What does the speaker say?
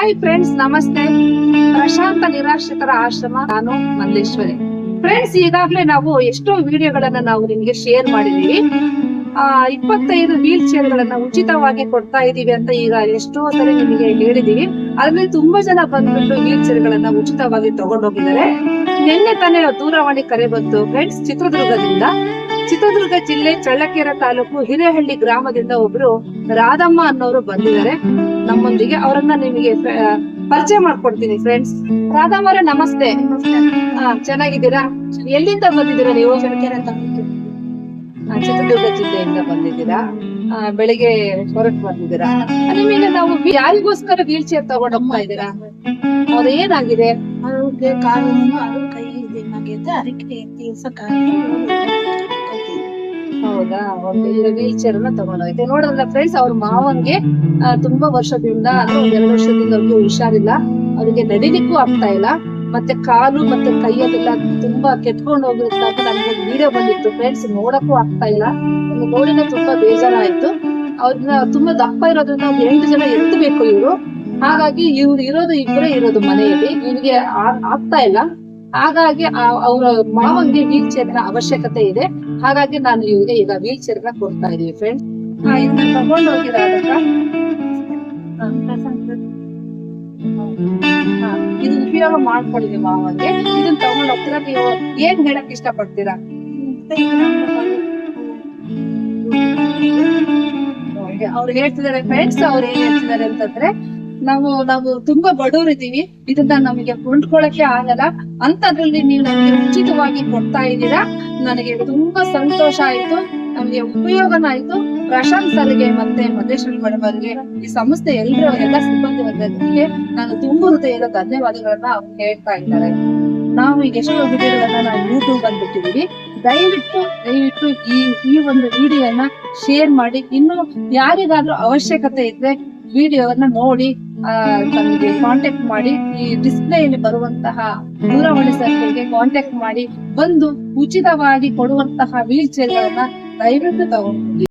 Hi friends ನಮಸ್ತೆ. ಪ್ರಶಾಂತ ನಿರಾಶ್ರಿತರ ಆಶ್ರಮ, ನಾನು ಮಲ್ಲೇಶ್ವರಿ. ಫ್ರೆಂಡ್ಸ್ ಈಗಾಗ್ಲೇ ನಾವು ಎಷ್ಟೋ ವಿಡಿಯೋಗಳನ್ನ ನಾವು ನಿಮ್ಗೆ ಶೇರ್ ಮಾಡಿದೀವಿ. ಆ, ಇಪ್ಪತ್ತೈದು ವೀಲ್ ಚೇರ್ ಗಳನ್ನ ಉಚಿತವಾಗಿ ಕೊಡ್ತಾ ಇದೀವಿ ಅಂತ ಈಗ ಎಷ್ಟೋ ಸಲ ನಿಮಗೆ ಹೇಳಿದೀವಿ. ಅದ್ರಲ್ಲಿ ತುಂಬಾ ಜನ ಬಂದ್ಬಿಟ್ಟು ವೀಲ್ ಚೇರ್ ಗಳನ್ನ ಉಚಿತವಾಗಿ ತಗೊಂಡೋಗಿದ್ದಾರೆ. ನಿನ್ನೆ ತಾನೇ ದೂರವಾಣಿ ಕರೆ ಬಂತು. ಫ್ರೆಂಡ್ಸ್ ಚಿತ್ರದುರ್ಗದಿಂದ. ಚಿತ್ರದುರ್ಗ ಜಿಲ್ಲೆ ಚಳ್ಳಕೆರೆ ತಾಲೂಕು ಹಿರೇಹಳ್ಳಿ ಗ್ರಾಮದಿಂದ ಒಬ್ರು ರಾಧಮ್ಮ ಅನ್ನೋರು ಬಂದಿದ್ದಾರೆ. ನಮ್ಮೊಂದಿಗೆ ಅವರನ್ನ ನಿಮಗೆ ಪರಿಚಯ ಮಾಡ್ಕೊಡ್ತೀನಿ ಫ್ರೆಂಡ್ಸ್ ರಾಧಾಮರ ನಮಸ್ತೆ. ಹಾ ಚೆನ್ನಾಗಿದ್ದೀರಾ? ಎಲ್ಲಿಂದ ಬಂದಿದ್ದೀರಾ ನೀವು? ಚಿತ್ರದುರ್ಗ ಜಿಲ್ಲೆಯಿಂದ ಬಂದಿದ್ದೀರಾ? ಬೆಳಿಗ್ಗೆ ಹೊರಟು ಬಂದಿದ್ದೀರಾ? ನಿಮಗೆ ನಾವು ಯಾರಿಗೋಸ್ಕರ ವೀಲ್ ಚೇರ್ ತಗೊಂಡ್ ಹೋಗ್ತಾ ಇದ್ದೀರಾ? ಅವ್ರ ಏನಾಗಿದೆ? ಅವ್ರಿಗೆ ಕಾಲು ಕೈ ಇದಾಗಿದೆ ಅದಕ್ಕೆ ಹೌದಾ? ಓಕೆ ಈಗ ವೀಲ್ ಚೇರ್ ಅನ್ನ ತಗೊಂಡೋಯ್ತೆ ನೋಡಿದ್ರೆ ಫ್ರೆಂಡ್ಸ್ ಅವ್ರ ಮಾವನ್ಗೆ ತುಂಬಾ ವರ್ಷದಿಂದ ಅಂದ್ರೆ ಒಂದ್ ಎರಡು ವರ್ಷದಿಂದ ಅವ್ರಿಗೆ ಹುಷಾರಿಲ್ಲ. ಅವ್ರಿಗೆ ನಡಿಲಿಕ್ಕೂ ಆಗ್ತಾ ಇಲ್ಲ. ಮತ್ತೆ ಕಾಲು ಮತ್ತೆ ಕೈಯಲ್ಲೆಲ್ಲ ತುಂಬಾ ಕೆತ್ಕೊಂಡು ಹೋಗಿರುತ್ತೆ ಅಂತ ನನಗೆ ವಿಡಿಯೋ ಬಂದಿತ್ತು. ಫ್ರೆಂಡ್ಸ್ ನೋಡಕ್ಕೂ ಆಗ್ತಾ ಇಲ್ಲ. ಒಂದು ನೋಡಿನೇ ತುಂಬಾ ಬೇಜಾರಾಯ್ತು. ಅವ್ರನ್ನ ತುಂಬಾ ದಪ್ಪ ಇರೋದ್ರಿಂದ ಒಂದ್ ಎಂಟು ಜನ ಎತ್ತಬೇಕು ಇವ್ರು. ಹಾಗಾಗಿ ಇವ್ರು ಇರೋದು ಇಬ್ಬರೇ ಇರೋದು ಮನೆಯಲ್ಲಿ. ಇವ್ರಿಗೆ ಆಗ್ತಾ ಇಲ್ಲ. ಹಾಗಾಗಿ ಅವರ ಮಾವಂಗೆ ವೀಲ್ ಚೇರ್ನ ಅವಶ್ಯಕತೆ ಇದೆ. ಹಾಗಾಗಿ ನಾನು ಇವ್ರಿಗೆ ಈಗ ವೀಲ್ ಚೇರ್ನ ಕೊಡ್ತಾ ಇದೀವಿ ಫ್ರೆಂಡ್ಸ್ ಇದನ್ನ ಇದು ಉಪಯೋಗ ಮಾಡ್ಕೊಳ್ಳಿ ಮಾವಂಗೆ. ಇದನ್ನ ತಗೊಂಡ್ ಹೋಗ್ತೀರಾ ನೀವು? ಏನ್ ಹೇಳಕ್ ಇಷ್ಟ ಪಡ್ತೀರಾ ಅವ್ರು ಹೇಳ್ತಿದ್ದಾರೆ ಫ್ರೆಂಡ್ಸ್ ಅವ್ರು ಏನ್ ಹೇಳ್ತಿದ್ದಾರೆ ಅಂತಂದ್ರೆ ನಾವು ನಾವು ತುಂಬಾ ಬಡವರು ಇದೀವಿ ಇದನ್ನ ನಮಗೆ ಕೊಂಡ್ಕೊಳಕ್ಕೆ ಆಗಲ್ಲ. ಅಂತದ್ರಲ್ಲಿ ನೀವು ನಮಗೆ ಉಚಿತವಾಗಿ ಕೊಡ್ತಾ ಇದ್ದೀರಾ. ನನಗೆ ತುಂಬಾ ಸಂತೋಷ ಆಯ್ತು. ನಮಗೆ ಉಪಯೋಗನ ಆಯ್ತು. ಪ್ರಶಾಂತ್ ಸರ್ಗೆ ಮತ್ತೆ ಮಲ್ಲೇಶ್ವರಿ ಮೇಡಮ್ ಅವರಿಗೆ, ಈ ಸಂಸ್ಥೆ ಎಲ್ಲರೂ ಎಲ್ಲ ಸಿಬ್ಬಂದಿ ವರ್ಗಕ್ಕೆ ನಾನು ತುಂಬ ಹೃದಯದ ಧನ್ಯವಾದಗಳನ್ನ ಅವ್ರು ಹೇಳ್ತಾ ಇದ್ದಾರೆ. ನಾವು ಈಗ ಎಷ್ಟೋ ವಿಡಿಯೋಗಳನ್ನ ನಾವು ಯೂಟ್ಯೂಬ್ ಬಂದ್ಬಿಟ್ಟಿದೀವಿ ದಯವಿಟ್ಟು ದಯವಿಟ್ಟು ಈ ಈ ಒಂದು ವಿಡಿಯೋನ ಶೇರ್ ಮಾಡಿ. ಇನ್ನು ಯಾರಿಗಾದ್ರೂ ಅವಶ್ಯಕತೆ ಇದ್ರೆ ವಿಡಿಯೋವನ್ನ ನೋಡಿ ಆ, ತಮಗೆ ಕಾಂಟ್ಯಾಕ್ಟ್ ಮಾಡಿ ಈ ಡಿಸ್ಪ್ಲೇಯಲ್ಲಿ ಬರುವಂತಹ ದೂರವಾಣಿ ಸಂಖ್ಯೆಗೆ ಕಾಂಟ್ಯಾಕ್ಟ್ ಮಾಡಿ ಬಂದು ಉಚಿತವಾಗಿ ಕೊಡುವಂತಹ ವೀಲ್ ಚೇರ್ಗಳನ್ನ ದಯವಿಟ್ಟು ತಗೊಂಡು